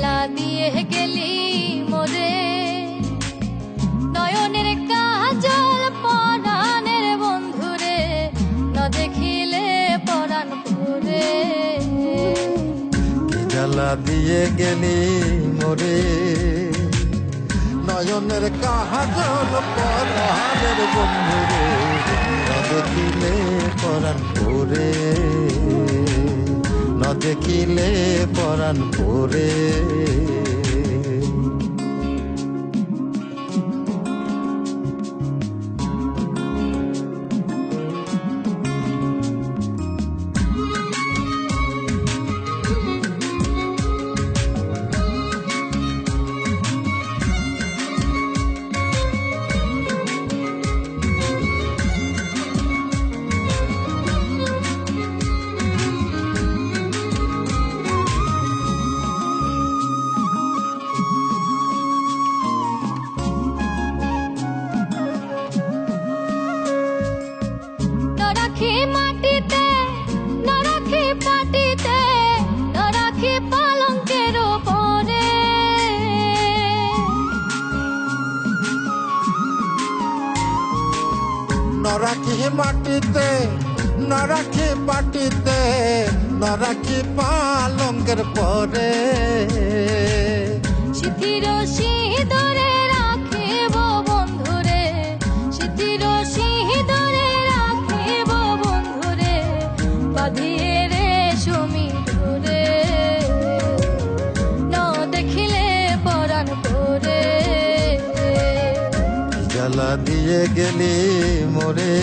তালা দিয়ে গেলি মোরে। নয়নের কাজল পরাণের বন্ধুরে, না দেখিলে পরান ভরে। জালা দিয়ে গেলি মোরে? নয়নের কাজল পরাণের বন্ধুরে, না দেখিলে পরাণ ভরে। পরে। মাটিতে নরাখি পাটিতে নরাখি পালঙ্কের ওপরে নরাখি মাটিতে নরাখি পাটিতে নরাখি পালঙ্কের পরে জ্বালা দিয়ে গেলি মোরে।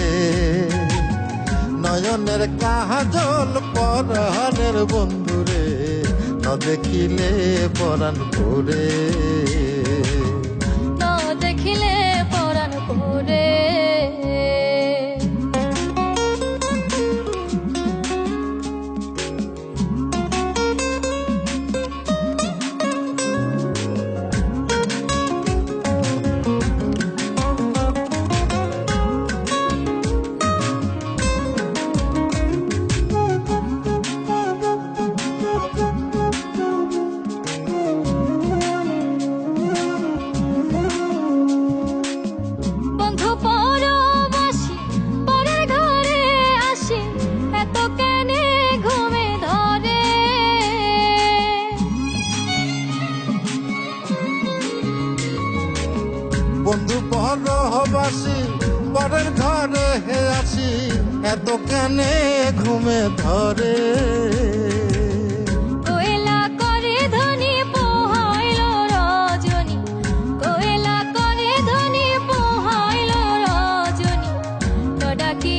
নয়নের কাহাজল পরের বন্ধুরে ন দেখিলে পরাণ পরে নডাকি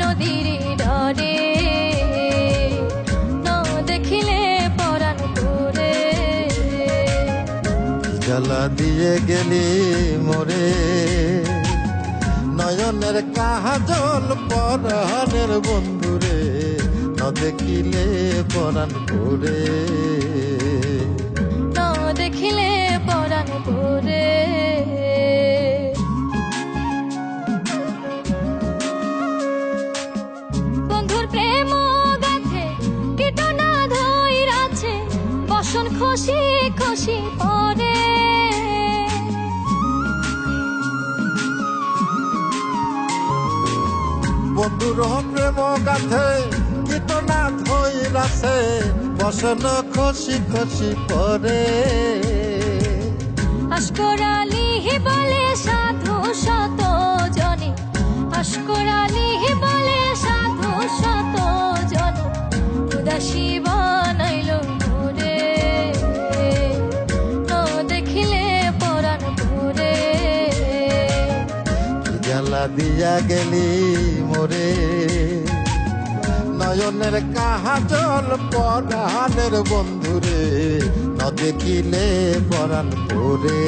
নদীর ডরে ন দেখিলে পরাণ করে। জ্বালা দিয়ে গেলি মোরে। নয়নের কাহাজল পরাণের বন্ধুরে ন দেখিলে পরাণ করে ন দেখিলে পরাণ করে বন্ধুর প্রেম গাথে কীটনা ধৈরাছে বসন খুশি খুশি বন্ধুর প্রেম গাথে কীটনা ধৈরাছে বসন খসি খসি পরে আশকরালি বলে সাধু শত জনে আসকরালি দিয়া গেলি মোরে। নয়নের কাহাজল পরাণের বন্ধুরে ন দেখিলে পরাণ পরে।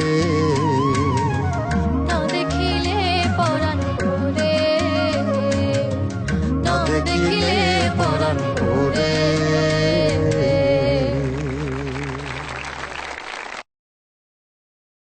দেখিলে পরাণ পরে। দেখিলে